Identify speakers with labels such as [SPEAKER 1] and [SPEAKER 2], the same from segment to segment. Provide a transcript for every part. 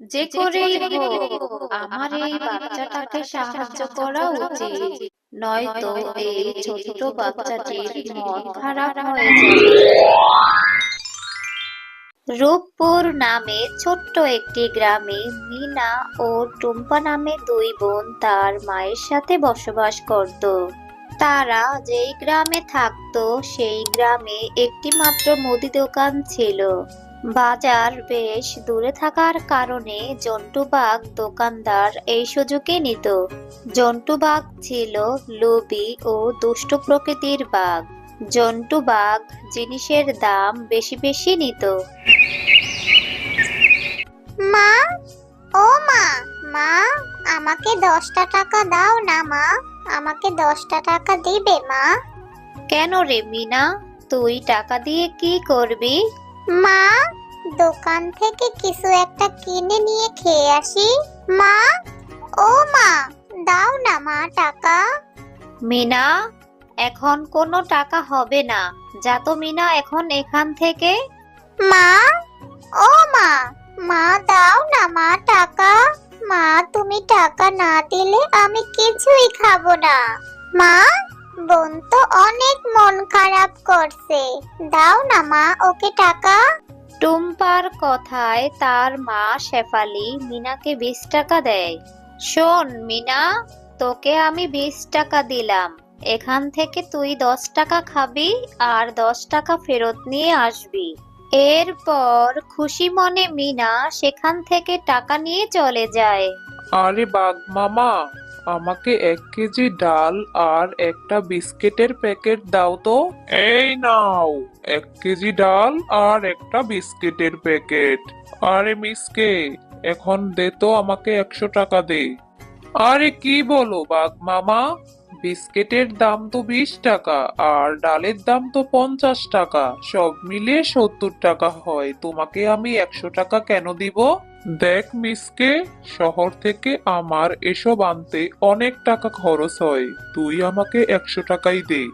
[SPEAKER 1] যে করেই হোক আমার এই বাচ্চাটাকে সাহায্য করা উচিত। নয়তো এই ছোট্ট বাচ্চাটির মন খারাপ হয়ে যাবে রূপপুর নামে ছোট্ট একটি গ্রামে মিনা ও টুম্পা নামে দুই বোন তার মায়ের সাথে বসবাস করত। তারা যেই গ্রামে থাকতো সেই গ্রামে একটি মাত্র মুদি দোকান ছিল। বাজার বেশ দূরে থাকার কারণে জন্টুবাগ দোকানদার এই সুযোগে নিত। জন্টুবাগ ছিল লোভী ও দুষ্ট প্রকৃতির বাঘ। জন্টু বাঘ জিনিসের দাম বেশি বেশি নিত।
[SPEAKER 2] মা? ও মা! মা আমাকে দশটা টাকা দাও না মা। আমাকে দশটা টাকা দিবে মা।
[SPEAKER 1] কেন রে মিনা? তুই টাকা দিয়ে কি করবি?
[SPEAKER 2] মা দোকান থেকে কিছু একটা কিনে নিয়ে খেয়ে আসি। মা ও মা দাও না মা টাকা।
[SPEAKER 1] মিনা এখন কোনো টাকা হবে না। যা তো মিনা এখন এখান থেকে।
[SPEAKER 2] মা ও মা মা দাও না মা টাকা। মা তুমি টাকা না দিলে আমি কিছুই খাব না। মা বোন তো অনেক মন খারাপ করছে। দাও না মা ওকে টাকা।
[SPEAKER 1] টুম্পার কথায় তার মা শেফালি মিনাকে বিশ টাকা দেয়। শোন মিনা তোকে আমি বিশ টাকা দিলাম। এখান থেকে তুই দশ টাকা খাবি আর দশ টাকা ফেরত নিয়ে আসবি। এরপর খুশি মনে মিনা সেখান থেকে টাকা নিয়ে চলে যায়।
[SPEAKER 3] আরে বাঘ মামা আমাকে এক কেজি ডাল আর একটা বিস্কিটের প্যাকেট দাও তো। এই নাও, এক কেজি ডাল আর একটা বিস্কিটের প্যাকেট। আরে মিসকে, এখন দে তো আমাকে একশো টাকা দে। আরে কি বলো বাঘ মামা? বিস্কিটের দাম তো বিশ টাকা আর ডালের দাম তো পঞ্চাশ টাকা। সব মিলিয়ে সত্তর টাকা হয়। তোমাকে আমি একশো টাকা কেন দিব? দেখ মিসকে, শহর থেকে আমার এসব আনতে অনেক টাকা খরচ হয়। তুই আমাকে একশো টাকাই দে।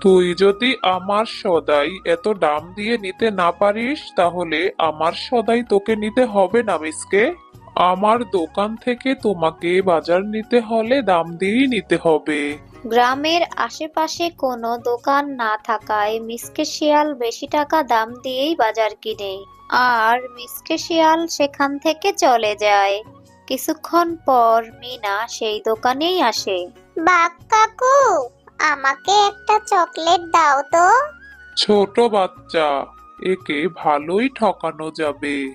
[SPEAKER 3] তুই যদি আমার সদাই এত দাম দিয়ে নিতে না পারিস, তাহলে আমার সদাই তোকে নিতে হবে না মিসকে। আমার দোকান থেকে তোমাকে বাজার নিতে হলে দাম দিয়েই নিতে হবে।
[SPEAKER 1] গ্রামের আশেপাশে কোনো দোকান না থাকায় মিসকে শিয়াল বেশি টাকা দাম দিয়েই বাজার কিনে। আর মিসকে শিয়াল সেখান থেকে চলে যায়। কিছুক্ষণ পর মিনা সেই দোকানেই আসে।
[SPEAKER 2] বাঘ কাকু আমাকে একটা চকলেট দাও তো।
[SPEAKER 3] ছোট বাচ্চা একে ভালোই ঠকানো যাবে।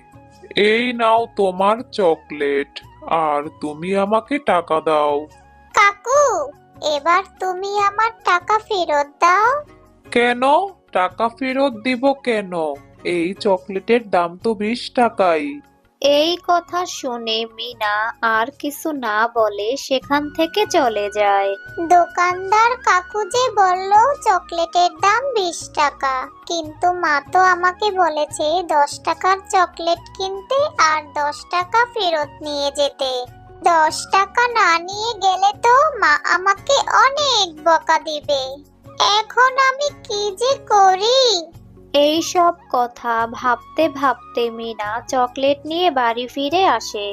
[SPEAKER 3] এই নাও তোমার চকলেট আর তুমি আমাকে টাকা দাও।
[SPEAKER 2] এবার তুমি আমার টাকা ফেরত দাও।
[SPEAKER 3] কেন? টাকা ফেরত দিব কেন? এই চকলেটের দাম তো বিশ টাকাই।
[SPEAKER 1] এই কথা শুনে মিনা আর কিছু না বলে সেখান থেকে চলে যায়।
[SPEAKER 2] দোকানদার কাকু যে বলল চকলেটের দাম বিশ টাকা কিন্তু মা তো আমাকে বলেছে দশ টাকার চকলেট কিনতে আর দশ টাকা ফেরত নিয়ে যেতে। দশ টাকা না নিয়ে গেলে তো মা আমাকে অনেক বকা দিবে। এখন আমি কি যে করি?
[SPEAKER 1] এই সব কথা ভাবতে ভাবতে মিনা চকলেট নিয়ে বাড়ি ফিরে আসে।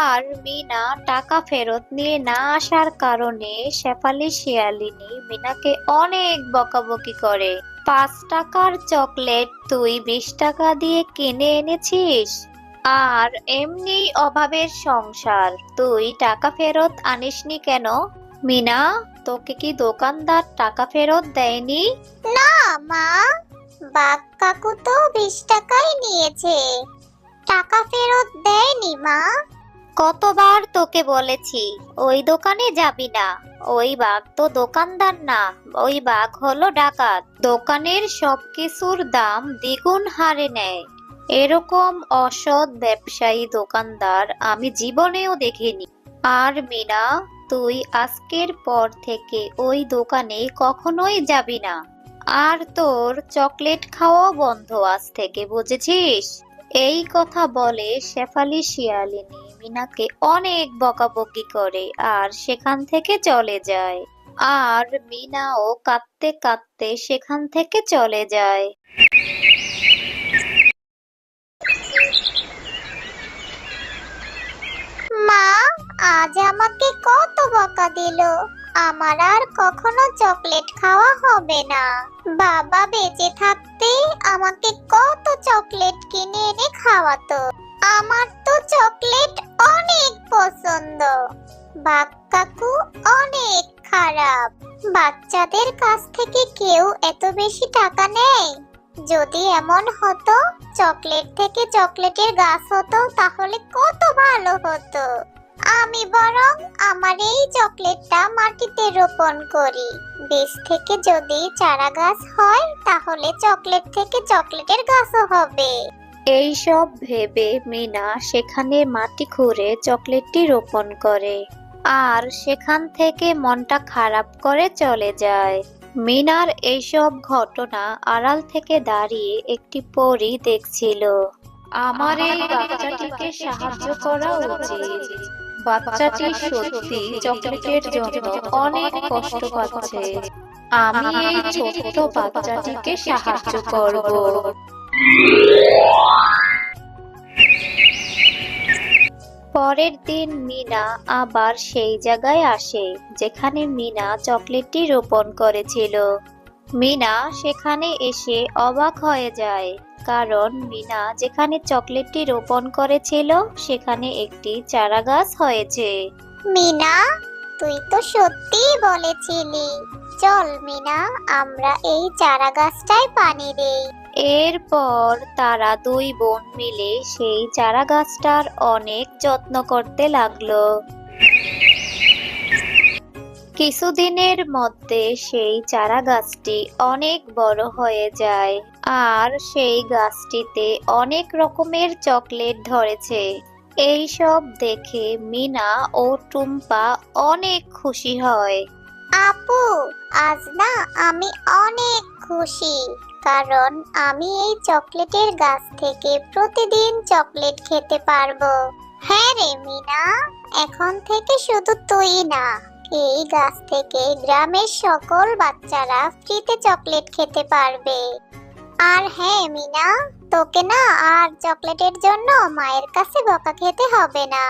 [SPEAKER 1] আর মিনা টাকা ফেরত নিয়ে না আসার কারণে শেফালি শিয়ালিনী মিনাকে অনেক বকাবকি করে। পাঁচ টাকার চকলেট তুই বিশ টাকা দিয়ে কিনে এনেছিস? আর এমনি অভাবের সংসার। তুই টাকা ফেরত আনিসনি কেন? মিনা তোকে কি দোকানদার টাকা ফেরত দেয়নি?
[SPEAKER 2] না মা। বাঘ কাকু তো বিশ টাকাই নিয়েছে। টাকা ফেরত দেয়নি মা।
[SPEAKER 1] কতবার তোকে বলেছি ওই দোকানে যাবি না। ওই বাঘ তো দোকানদার না ওই বাঘ হলো ডাকাত। দোকানের সবকিছুর দাম দ্বিগুণ হারে নেয়। এরকম অসৎ ব্যবসায়ী দোকানদার আমি জীবনেও দেখিনি। আর মিনা, তুই আজকের পর থেকে ওই দোকানে কখনোই যাবি না। আর তোর চকলেট খাওয়া বন্ধ আজ থেকে, বুঝেছিস? এই কথা বলে শেফালি শিয়ালিনী মিনাকে অনেক বকাবকি করে আর সেখান থেকে চলে যায়। আর মিনাও কাঁদতে কাঁদতে সেখান থেকে চলে যায়।
[SPEAKER 2] আজ আমাকে কত বকা দিল। আমার আর কখনো চকলেট খাওয়া হবে না। বাবা বেঁচে থাকতে আমাকে কত চকলেট কিনে এনে খাওয়াতো। আমার তো চকলেট অনেক পছন্দ। বাঘ কাকু অনেক খারাপ। বাচ্চাদের কাছ থেকে কেউ এত বেশি টাকা নেয়? যদি এমন হতো, চকলেট থেকে চকলেটের গাছ হতো, তাহলে কত ভালো হতো। আমি বরং আমার এই চকলেটটা মাটিতে রোপণ করি। বীজ থেকে যদি চারা গাছ হয়, তাহলে চকলেট থেকে চকলেটের গাছও হবে।
[SPEAKER 1] এই সব ভেবে মিনা সেখানে মাটি খুঁড়ে চকলেটটি রোপণ করে। আর সেখান থেকে মনটা খারাপ করে চলে যায়। মিনার এইসব ঘটনা আড়াল থেকে দাঁড়িয়ে একটি পরী দেখছিল। আমার এই বাচ্চাটিকে সাহায্য করা উচিত। বাচ্চাটি সত্যি চকলেটের জন্য অনেক কষ্ট পাচ্ছে। আমি এই ছোট্ট বাচ্চাটিকে সাহায্য করব। পরের দিন মিনা আবার সেই জায়গায় আসে, যেখানে মিনা চকলেটটি রোপণ করেছিল। মিনা সেখানে এসে অবাক হয়ে যায়, কারণ মিনা যেখানে চকলেটটি রোপণ করেছিল, সেখানে একটি চারা গাছ হয়েছে।
[SPEAKER 2] মিনা, তুই তো সত্যিই বলেছিলি, চল মিনা, আমরা এই চারা গাছটায় পানি দেই।
[SPEAKER 1] এরপর তারা দুই বোন মিলে সেই চারা গাছটার অনেক যত্ন করতে লাগল। কিছুদিনের মধ্যে সেই চারা গাছটি অনেক বড় হয়ে যায় আর সেই গাছটিতে অনেক রকমের চকলেট ধরেছে। এই সব দেখে মিনা ও টুম্পা অনেক খুশি হয়।
[SPEAKER 2] আপু, আজ না আমি অনেক খুশি। কারণ আমি এই চকলেটের গাছ থেকে প্রতিদিন চকলেট খেতে পারব। হ্যাঁ রে মিনা, এখন থেকে শুধু তুই না, এই গাছ থেকে গ্রামের সকল বাচ্চারা ফ্রিতে চকলেট খেতে পারবে। আর হ্যাঁ মিনা, তোকে না আর চকলেটের জন্য মায়ের কাছে বকা খেতে হবে না।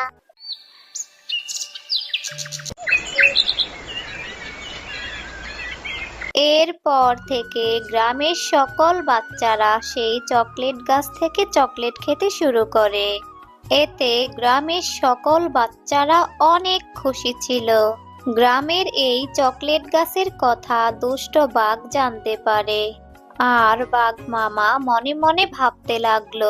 [SPEAKER 1] এরপর থেকে গ্রামের সকল বাচ্চারা সেই চকলেট গাছ থেকে চকলেট খেতে শুরু করে। এতে গ্রামের সকল বাচ্চারা অনেক খুশি ছিল। গ্রামের এই চকলেট গাছের কথা দুষ্ট বাঘ জানতে পারে। আর বাঘ মামা মনে মনে ভাবতে লাগল,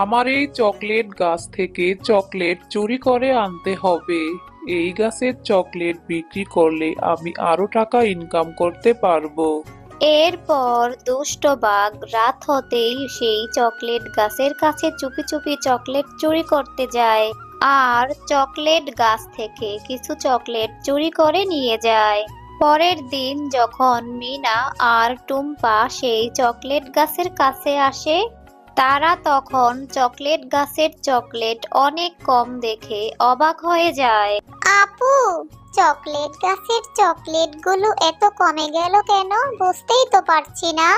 [SPEAKER 3] আমার এই চকলেট গাছ থেকে চকলেট চুরি করে আনতে হবে। এই গাছের চকলেট বিক্রি করলে আমি আরও টাকা ইনকাম করতে পারব।
[SPEAKER 1] এরপর দুষ্ট বাঘ রাত হতেই সেই চকলেট গাছের কাছে চুপি চুপি চকলেট চুরি করতে যায় আর চকলেট গাছ থেকে কিছু চকলেট চুরি করে নিয়ে যায়। পরের দিন যখন মিনা আর টুম্পা সেই চকলেট গাছের কাছে আসে তারা তখন চকলেট গাছের চকলেট অনেক কম দেখে অবাক হয়ে যায়।
[SPEAKER 2] আপু চকলেট গাছের চকলেটগুলো এত কমে গেল কেন? বুঝতেই তো পারছি না।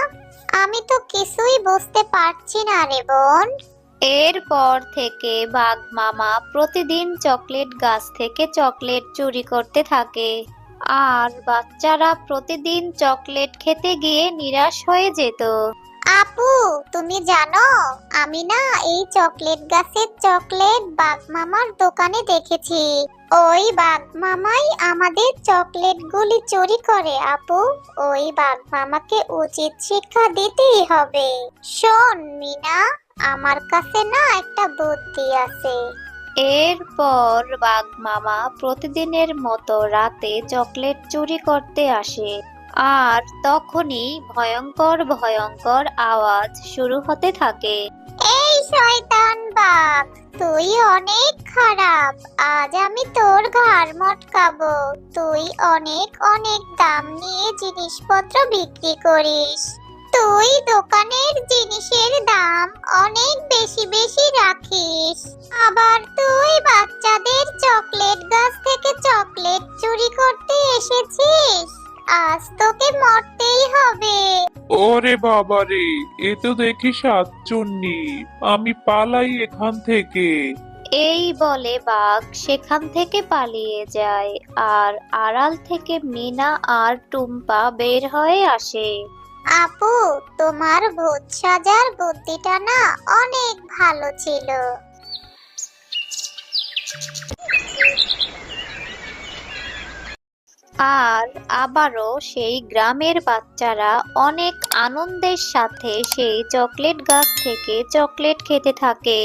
[SPEAKER 2] আমি তো কিছুই বুঝতে পারছি না রে বোন।
[SPEAKER 1] এরপর থেকে বাঘ মামা প্রতিদিন চকলেট গাছ থেকে চকলেট চুরি করতে থাকে। আর বাচ্চারা প্রতিদিন চকলেট খেতে গিয়ে নিরাশ হয়ে যেত।
[SPEAKER 2] আপু, তুমি জানো, আমি না এই চকলেট গাছের চকলেট বাঘ মামার দোকানে দেখেছি। ওই বাঘ মামাই আমাদের চকলেট গুলি চুরি করে, আপু। ওই বাঘ মামাকে উচিত শিক্ষা দিতেই হবে। শোন, মিনা, আমার কাছে না একটা বুদ্ধি আছে।
[SPEAKER 1] এরপর বাঘ মামা প্রতিদিনের মতো রাতে চকলেট চুরি করতে আসে। আর তখনই ভয়ঙ্কর ভয়ঙ্কর আওয়াজ শুরু হতে থাকে।
[SPEAKER 2] এই শয়তান বাঘ, তুই অনেক খারাপ। আজ আমি তোর ঘাড় মটকাবো। তুই অনেক অনেক দাম নিয়ে জিনিসপত্র বিক্রি করিস। তুই দোকানের জিনিসের দাম অনেক বেশি বেশি রাখিস। আবার তুই বাচ্চাদের চকলেট গাছ থেকে চকলেট চুরি করতে এসেছিস? আজ তোকে মরতেই হবে।
[SPEAKER 3] ওরে বাবা রে এ তো দেখি সাতচুন্নি। আমি পালাই এখান থেকে।
[SPEAKER 1] এই বলে বাঘ সেখান থেকে পালিয়ে যায় আর আড়াল থেকে মিনা আর টুম্পা বের হয়ে আসে।
[SPEAKER 2] আপু তোমার ভূত সাজার বুদ্ধিটা না অনেক ভালো ছিল।
[SPEAKER 1] আর আবারও সেই গ্রামের বাচ্চারা অনেক আনন্দের সাথে সেই চকলেট গাছ থেকে চকলেট খেতে থাকে।